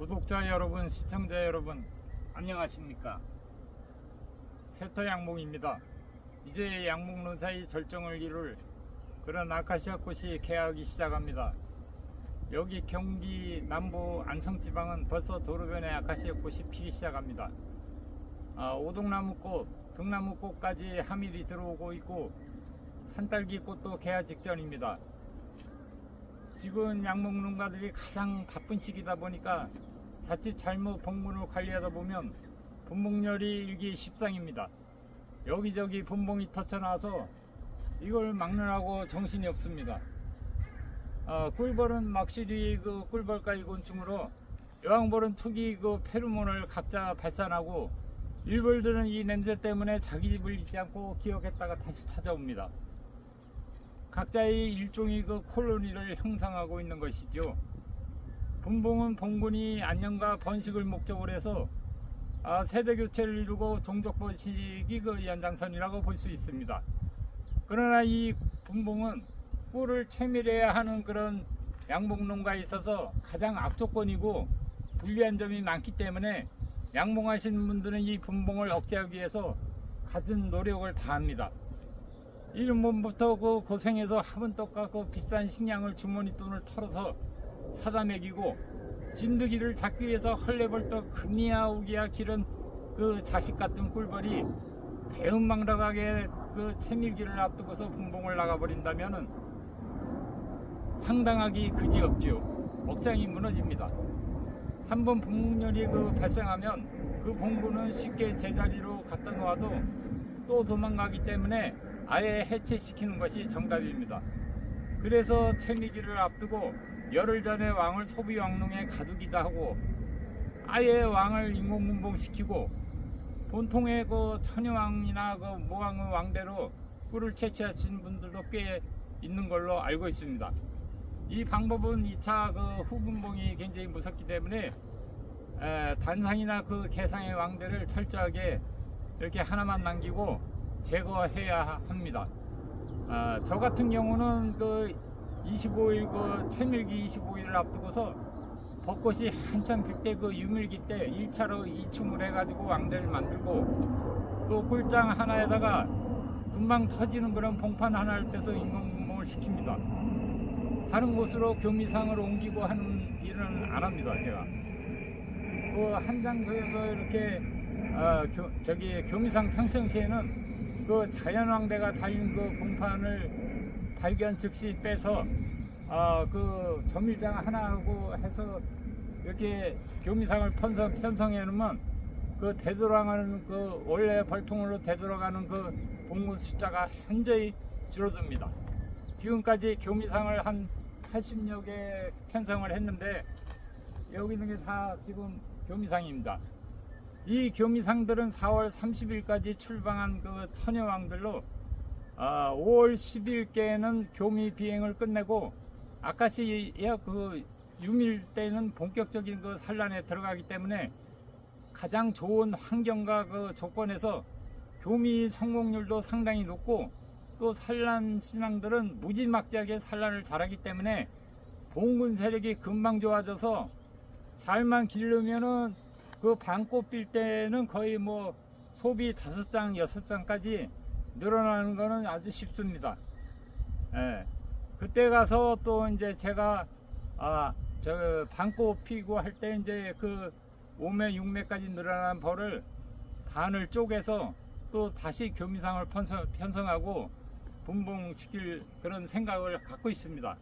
구독자 여러분, 시청자 여러분, 안녕하십니까? 세터 양목입니다. 이제 양목 논사의 절정을 이룰 그런 아카시아 꽃이 개하기 시작합니다. 여기 경기 남부 안성지방은 벌써 도로변에 아카시아 꽃이 피기 시작합니다. 아, 오동나무꽃, 등나무꽃까지 하밀이 들어오고 있고 산딸기 꽃도 개화 직전입니다. 지금 양목 농가들이 가장 바쁜 시기다 보니까 자칫 잘못 봉분을 관리하다 보면 분봉열이 일기 십상입니다. 여기저기 분봉이 터쳐나와서 이걸 막느라고 정신이 없습니다. 어, 꿀벌은 막실이 그 꿀벌가이 곤충으로 여왕벌은 특이 그 페로몬을 각자 발산하고 일벌들은 이 냄새 때문에 자기 집을 잊지 않고 기억했다가 다시 찾아옵니다. 각자의 일종의 그 콜로니를 형성하고 있는 것이죠. 분봉은 봉군이 안녕과 번식을 목적으로 해서 아, 세대 교체를 이루고 종족 번식이 그 연장선이라고 볼 수 있습니다. 그러나 이 분봉은 꿀을 채밀해야 하는 그런 양봉 농가에 있어서 가장 악조건이고 불리한 점이 많기 때문에 양봉하시는 분들은 이 분봉을 억제하기 위해서 갖은 노력을 다합니다. 이름부터 그 고생해서 화분 떡과 그 비싼 식량을 주머니 돈을 털어서 사다 먹이고 진드기를 잡기 위해서 헐레벌떡 금이야 우기야 기른 그 자식 같은 꿀벌이 배은망덕하게 그 채밀기를 앞두고서 분봉을 나가버린다면은 황당하기 그지없지요. 억장이 무너집니다. 한번 분봉열이 그 발생하면 그 봉구는 쉽게 제자리로 갖다 놓아도 또 도망가기 때문에 아예 해체시키는 것이 정답입니다. 그래서 채미기를 앞두고 열흘 전에 왕을 소비 왕릉에 가두기도 하고 아예 왕을 인공분봉시키고 본통의 그 천여왕이나 그 모왕의 왕대로 꿀을 채취하시는 분들도 꽤 있는 걸로 알고 있습니다. 이 방법은 2차 그 후분봉이 굉장히 무섭기 때문에 에, 단상이나 그 개상의 왕대를 철저하게 이렇게 하나만 남기고 제거해야 합니다. 아, 저 같은 경우는 그 25일 그 채밀기 25일을 앞두고서 벚꽃이 한참 필때그 유밀기 때 1차로 이충을 해가지고 왕대를 만들고 또 꿀장 하나에다가 금방 터지는 그런 봉판 하나를 빼서 인공분봉을 시킵니다. 다른 곳으로 교미상을 옮기고 하는 일은 안 합니다, 제가. 그 한 장소에서 이렇게 어, 교, 저기 교미상 평상시에는 그 자연왕대가 달린 그 봉판을 발견 즉시 빼서 어, 그 점일장 하나하고 해서 이렇게 교미상을 편성, 편성해 놓으면 그 되돌아가는 그 원래 벌통으로 되돌아가는 그 봉무 숫자가 현저히 줄어듭니다. 지금까지 교미상을 한 80여 개 편성을 했는데 여기 있는 게 다 지금 교미상입니다. 이 교미상들은 4월 30일까지 출방한 그 처녀왕들로 아, 5월 10일께는 교미 비행을 끝내고 아카시아 그 유밀 때는 본격적인 그 산란에 들어가기 때문에 가장 좋은 환경과 그 조건에서 교미 성공률도 상당히 높고 또 산란 신앙들은 무지막지하게 산란을 잘하기 때문에 봉군 세력이 금방 좋아져서 잘만 기르면은 그 반꽃 필 때는 거의 뭐 소비 다섯 장 여섯 장까지 늘어나는 거는 아주 쉽습니다. 예. 그때 가서 또 이제 제가 아 저 반꽃 피고 할 때 이제 그 5매 6매까지 늘어난 벌을 반을 쪼개서 또 다시 교미상을 편성, 편성하고 분봉시킬 그런 생각을 갖고 있습니다.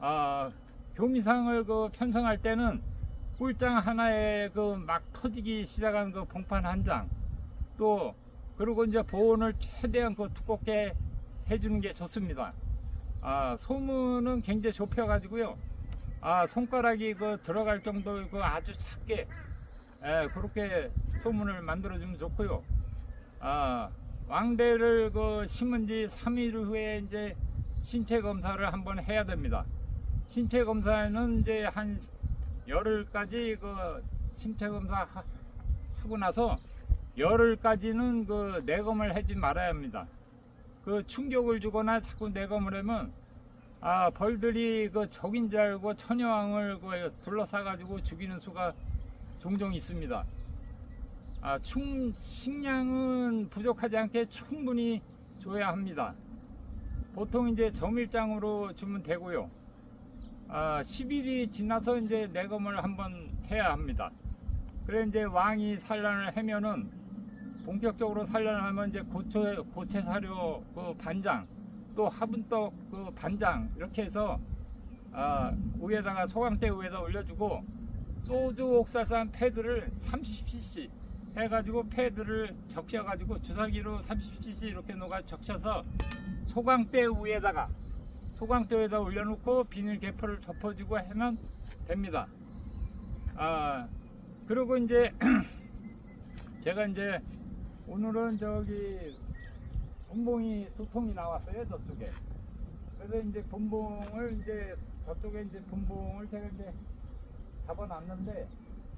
아 교미상을 그 편성할 때는 꿀장 하나에 그 막 터지기 시작한 그 봉판 한 장, 또 그리고 이제 보온을 최대한 그 두껍게 해주는 게 좋습니다. 아 소문은 굉장히 좁혀가지고요. 아 손가락이 그 들어갈 정도 그 아주 작게 예, 그렇게 소문을 만들어주면 좋고요. 아 왕대를 그 심은 지 3일 후에 이제 신체 검사를 한번 해야 됩니다. 신체 검사는 이제 한 열흘까지 그 신체 검사 하- 하고 나서 열흘까지는 그 내검을 하지 말아야 합니다. 그 충격을 주거나 자꾸 내검을 하면 아 벌들이 그 적인 줄 알고 천여왕을 그 둘러싸가지고 죽이는 수가 종종 있습니다. 아, 충 식량은 부족하지 않게 충분히 줘야 합니다. 보통 이제 점일장으로 주면 되고요. 아, 10일이 지나서 이제 내검을 한번 해야 합니다. 그래 이제 왕이 산란을 하면은 본격적으로 산란을 하면 이제 고체 고체 사료 그 반장 또 화분떡 그 반장 이렇게 해서 아, 위에다가 소강대 위에다 올려주고 소주 옥살산 패드를 30cc 해가지고 패드를 적셔가지고 주사기로 30cc 이렇게 녹아 적셔서 소강대 위에다가 소강대 위에다 올려놓고 비닐 개포를 덮어주고 하면 됩니다. 아 그리고 이제 제가 이제 오늘은 저기 분봉이 두 통이 나왔어요 저쪽에. 그래서 이제 분봉을 이제 저쪽에 이제 분봉을 제가 이제 잡아놨는데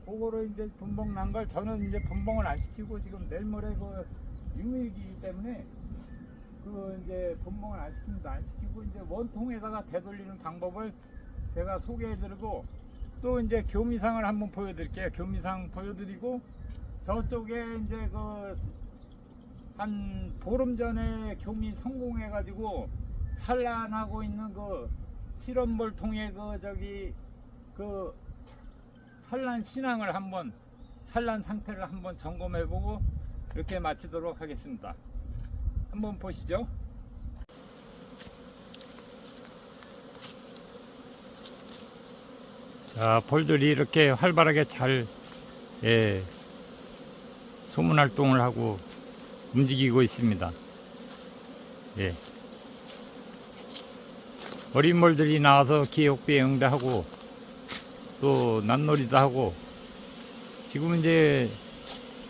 그거를 이제 분봉 난 걸 저는 이제 분봉을 안 시키고 지금 내일 모레 그 육일기이기 때문에 그 이제 분봉을 안 시킵니다. 안 시키고 이제 원통에다가 되돌리는 방법을 제가 소개해드리고 또 이제 교미상을 한번 보여드릴게요. 교미상 보여드리고 저쪽에 이제 그 한 보름 전에 교미 성공해가지고 산란하고 있는 그 실험볼통에 그 저기 그 산란 신앙을 한번 산란 상태를 한번 점검해보고 이렇게 마치도록 하겠습니다. 한번 보시죠. 자, 벌들이 이렇게 활발하게 잘 예, 소문 활동을 하고 움직이고 있습니다. 예. 어린 벌들이 나와서 기억비에 응대하고 또 난놀이도 하고 지금 이제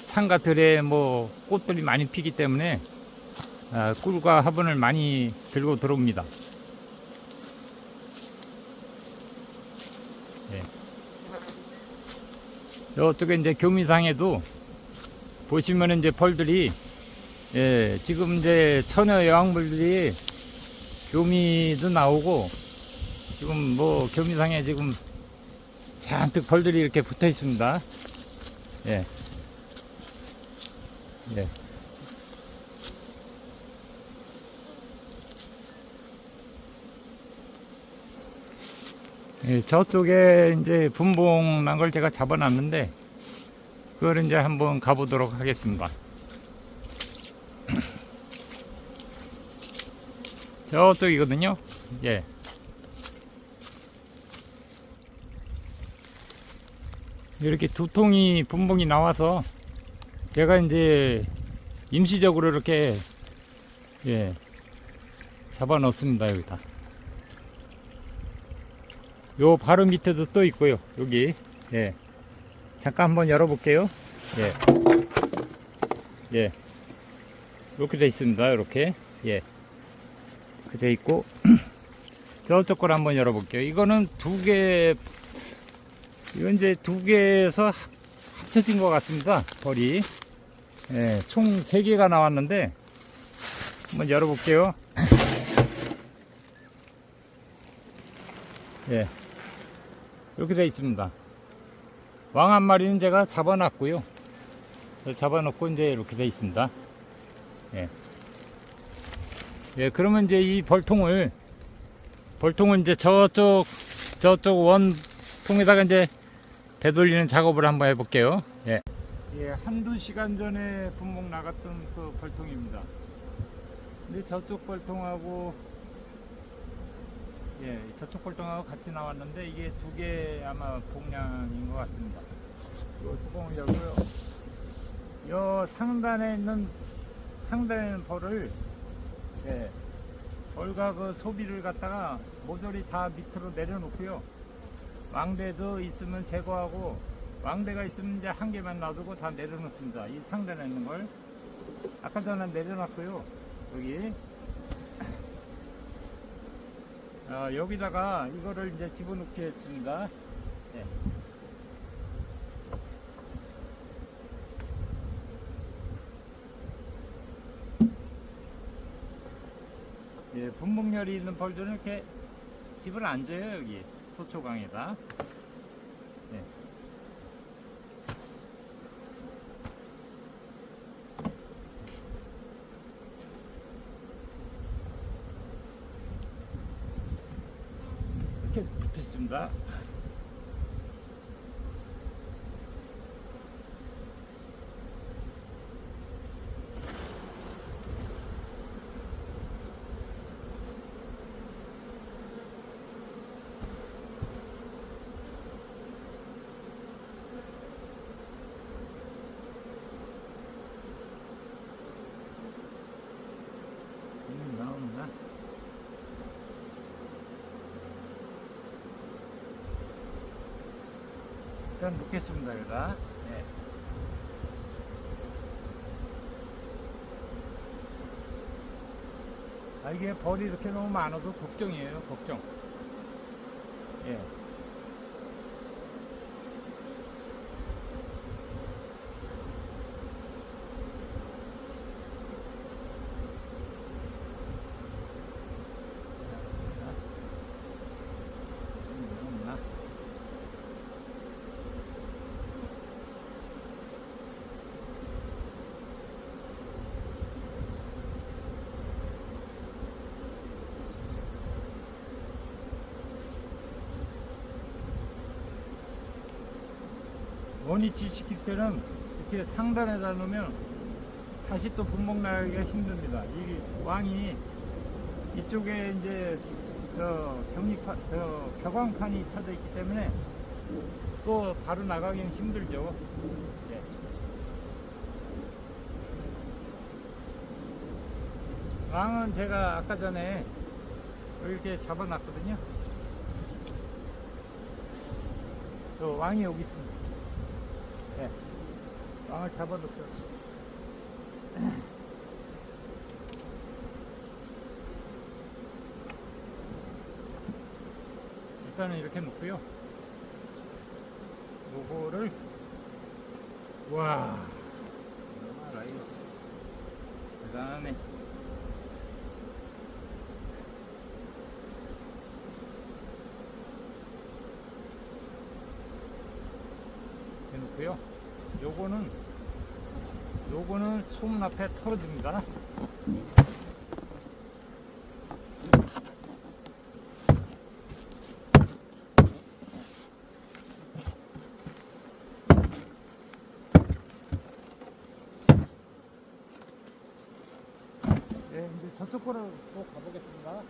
창가 들에 뭐 꽃들이 많이 피기 때문에 아, 꿀과 화분을 많이 들고 들어옵니다. 예. 저쪽에 이제 교미상에도 보시면 이제 벌들이 예, 지금 이제 천여 여왕벌들이 교미도 나오고 지금 뭐 교미상에 지금 잔뜩 벌들이 이렇게 붙어 있습니다. 예. 예. 예, 저쪽에 이제 분봉 난 걸 제가 잡아놨는데 그걸 이제 한번 가보도록 하겠습니다. 저쪽이거든요. 예. 이렇게 두 통이 분봉이 나와서 제가 이제 임시적으로 이렇게 예 잡아 넣습니다 여기다 요 바로 밑에도 또 있고요. 여기. 예. 잠깐 한번 열어 볼게요. 예 예. 이렇게 돼 있습니다. 이렇게. 예. 그돼 있고. 저쪽 걸 한번 열어 볼게요. 이거는 두 개 이건 이제 두 개에서 합- 합쳐진 것 같습니다. 벌이. 예, 총 세 개가 나왔는데, 한번 열어볼게요. 예. 이렇게 되어 있습니다. 왕 한 마리는 제가 잡아놨고요. 잡아놓고 이제 이렇게 되어 있습니다. 예. 예, 그러면 이제 이 벌통을, 벌통을 이제 저쪽, 저쪽 원 통에다가 이제 되돌리는 작업을 한번 해볼게요. 예. 예, 한두 시간 전에 분목 나갔던 그 벌통입니다. 근데 저쪽 벌통하고 예, 저쪽 벌통하고 같이 나왔는데 이게 두 개 아마 복량인 것 같습니다. 요 뚜껑을 열고요. 요 상단에 있는 상단에 있는 벌을 예, 벌과 그 소비를 갖다가 모조리 다 밑으로 내려놓고요. 왕대도 있으면 제거하고 왕대가 있으면 이제 한 개만 놔두고 다 내려놓습니다. 이 상단에 있는 걸 아까 전에 내려놨고요. 여기 아, 여기다가 이거를 이제 집어넣기 했습니다. 예. 예, 분봉열이 있는 벌들은 이렇게 집을 안 져요 여기 소초강에다. 네. 이렇게 붙었습니다. 음, 나오는구나. 일단 놓겠습니다, 여기다. 네. 아, 이게 벌이 이렇게 너무 많아도 걱정이에요, 걱정. 예. 음, 없나? 원위치 시킬 때는 이렇게 상단에다 놓으면 다시 또 분목 나기가 힘듭니다. 이 왕이 이쪽에 이제 저 격리판, 저 격왕판이 쳐져 있기 때문에 또 바로 나가기는 힘들죠. 예. 왕은 제가 아까 전에 이렇게 잡아놨거든요. 저 왕이 여기 있습니다. 예. 왕을 잡아뒀어요. 일단은 이렇게 놓고요. 요거를 와 이거 대단하네. 이렇게 놓고요. 요거는 요거는 소문 앞에 털어줍니다. 네, 이제 저쪽 거로 또 가보겠습니다.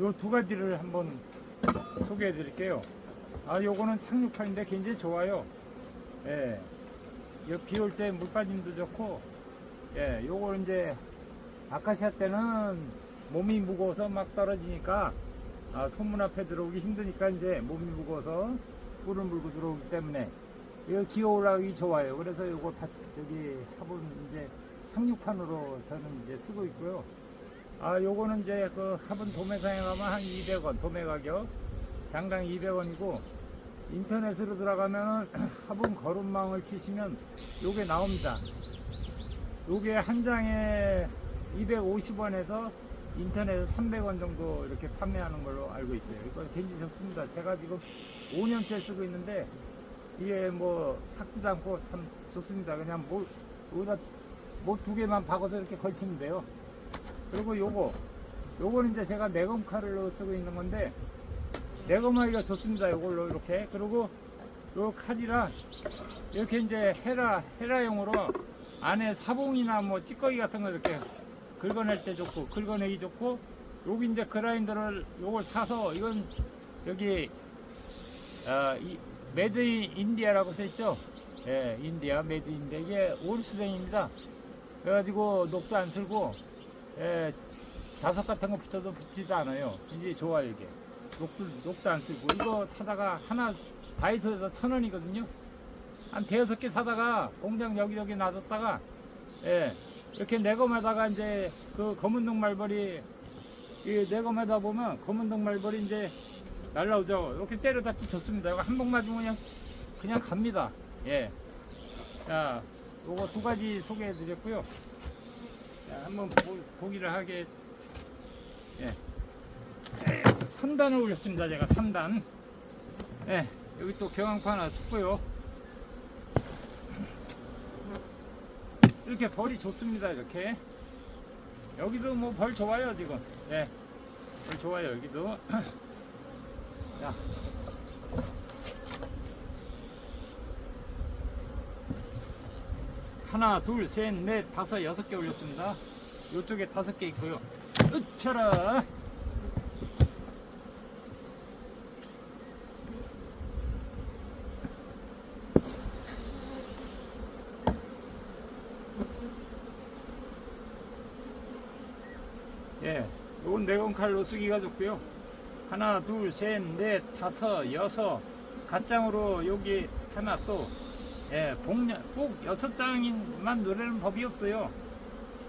요 두 가지를 한번 소개해 드릴게요. 아, 요거는 착륙판인데 굉장히 좋아요. 예. 비올 때 물 빠짐도 좋고, 예, 요거는 이제 아카시아 때는 몸이 무거워서 막 떨어지니까 아, 손문 앞에 들어오기 힘드니까 이제 몸이 무거워서 뿔을 물고 들어오기 때문에 이거 기어 올라가기 좋아요. 그래서 요거 다 저기 화분 이제 착륙판으로 저는 이제 쓰고 있고요. 아, 요거는 이제 그 화분 도매상에 가면 한 200원 도매 가격 장당 200원이고 인터넷으로 들어가면 화분 거름망을 치시면 요게 나옵니다. 요게 한 장에 250원에서 인터넷에 300원 정도 이렇게 판매하는 걸로 알고 있어요. 이거 굉장히 좋습니다. 제가 지금 5년째 쓰고 있는데 이게 뭐 삭지도 않고 참 좋습니다. 그냥 뭐 여기다 뭐 두 개만 박아서 이렇게 걸치면 돼요. 그리고 요거 요거는 이제 제가 내검 칼로 쓰고 있는 건데 내검하기가 좋습니다. 요걸로 이렇게. 그리고 요 칼이랑 이렇게 이제 헤라 헤라용으로 안에 사봉이나 뭐 찌꺼기 같은 거 이렇게 긁어낼 때 좋고 긁어내기 좋고 여기 이제 그라인더를 요걸 사서 이건 저기 어, 이 메드 인 인디아라고 써있죠? 예 인디아 메드 인디아 이게 올스뱅입니다. 그래가지고 녹도 안 쓸고 예, 자석 같은 거 붙여도 붙지도 않아요 굉장히 좋아요 이게 녹도, 녹도 안 쓰고 이거 사다가 하나 다이소에서 천 원이거든요 한 대여섯 개 사다가 공장 여기저기 놔뒀다가 예, 이렇게 내검에다가 이제 그 검은 동 말벌이 이 내검에다 보면 검은 동 말벌이 이제 날라오죠. 이렇게 때려잡기 좋습니다. 이거 한 번 맞으면 그냥 그냥 갑니다. 예. 자, 요거 두 가지 소개해 드렸고요. 자, 한번 보, 보기를 하게 예. 3단을 올렸습니다. 제가 3단. 예. 여기 또 경황파 하나 쳤고요. 이렇게 벌이 좋습니다. 이렇게. 여기도 뭐 벌 좋아요, 지금. 예. 벌 좋아요, 여기도. 자. 하나, 둘, 셋, 넷, 다섯, 여섯 개 올렸습니다. 이쪽에 다섯 개 있고요. 으차라. 예, 요건 네건 칼로 쓰기가 좋고요. 하나, 둘, 셋, 넷, 다섯, 여섯 갓장으로 여기 하나 또 예, 복년 꼭 여섯 장인만 노래는 법이 없어요.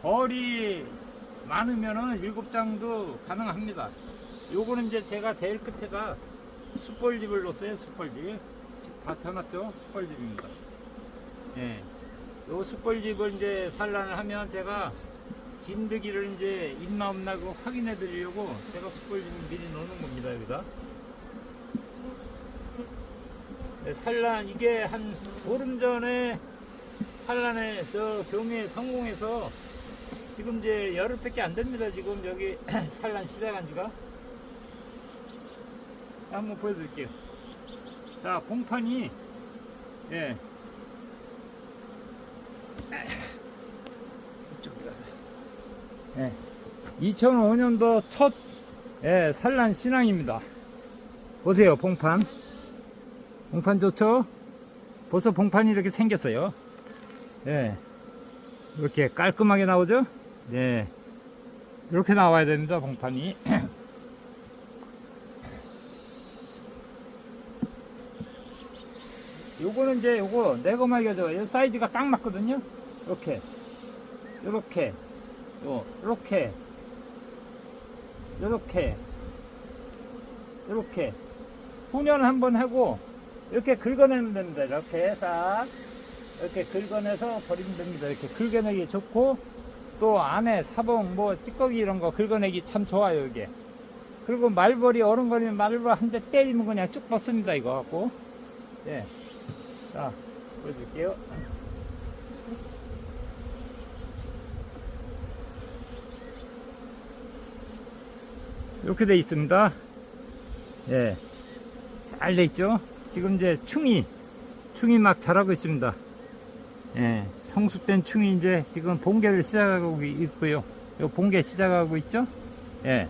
벌이 많으면은 일곱 장도 가능합니다. 요거는 이제 제가 제일 끝에다 숯벌집을 넣었어요. 숯벌집 다 펴놨죠. 숯벌집입니다. 예, 요 숯벌집을 이제 산란을 하면 제가 진드기를 이제 있나 없나 그 확인해 드리려고 제가 숯불집을 미리 넣는 겁니다 여기다 네, 산란 이게 한 보름 전에 산란에 저 경유에 성공해서 지금 이제 열흘밖에 안 됩니다 지금 여기 산란 시작한 지가 한번 보여드릴게요 자 봉판이 예 이쪽이라 예. 2005년도 첫 예, 산란 신앙입니다. 보세요, 봉판. 봉판 좋죠? 벌써 봉판이 이렇게 생겼어요. 예. 이렇게 깔끔하게 나오죠? 예. 이렇게 나와야 됩니다, 봉판이. 요거는 이제 요거 내거마이가죠. 요 사이즈가 딱 맞거든요. 이렇게. 이렇게. 요, 이렇게, 이렇게, 이렇게 훈연 한번 하고 이렇게 긁어내면 됩니다. 이렇게 싹 이렇게 긁어내서 버리면 됩니다. 이렇게 긁어내기 좋고 또 안에 사봉 뭐 찌꺼기 이런 거 긁어내기 참 좋아요 이게. 그리고 말벌이 어른거리면 말벌 한 대 때리면 그냥 쭉 벗습니다 이거 갖고. 예. 자 보여줄게요. 이렇게 돼 있습니다. 예. 잘 돼 있죠? 지금 이제 충이, 충이 막 자라고 있습니다. 예. 성숙된 충이 이제 지금 봉개를 시작하고 있고요. 요 봉개 시작하고 있죠? 예.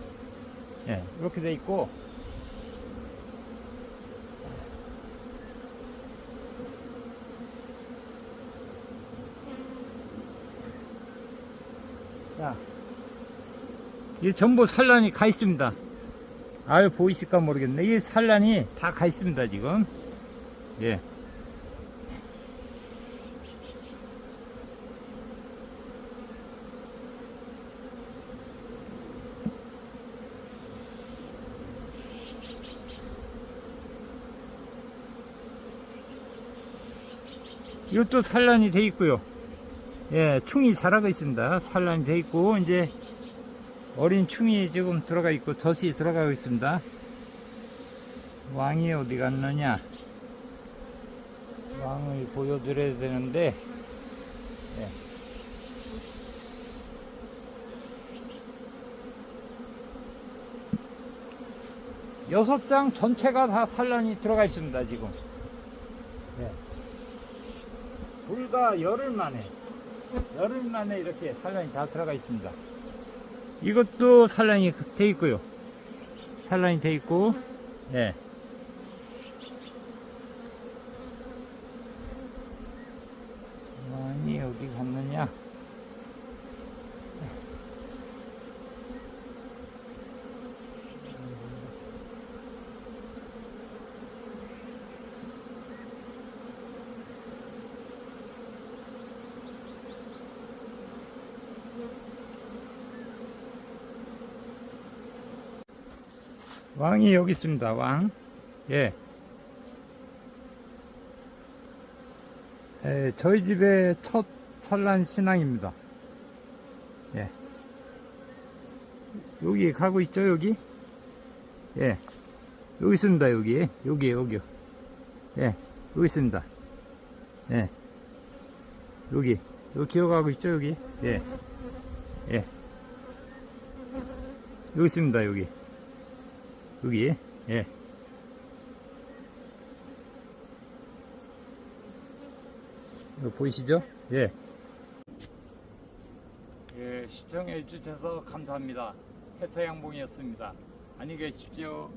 예. 이렇게 돼 있고. 자. 이 전부 산란이 가 있습니다. 아유 보이실까 모르겠네. 이 산란이 다 가 있습니다 지금. 예. 이것도 산란이 돼 있고요. 예, 충이 자라고 있습니다. 산란이 돼 있고 이제 어린 충이 지금 들어가 있고 젖이 들어가고 있습니다. 왕이 어디 갔느냐? 왕을 보여드려야 되는데, 예. 여섯 장 전체가 다 산란이 들어가 있습니다, 지금. 예. 불과 열흘 만에, 열흘 만에 이렇게 산란이 다 들어가 있습니다. 이것도 산란이 돼 있고요. 산란이 돼 있고, 예. 왕이 여기 있습니다. 왕. 예. 에, 저희 집의 첫 찬란 신앙입니다. 예. 여기 가고 있죠, 여기? 예. 여기 있습니다, 여기. 여기, 여기요. 예. 여기 있습니다. 예. 여기. 여기 기어가고 있죠, 여기? 예. 예. 여기 있습니다, 여기. 여기. 예. 이거 보이시죠? 예. 예, 시청해 주셔서 감사합니다. 세타 양봉이었습니다. 안녕히 계십시오.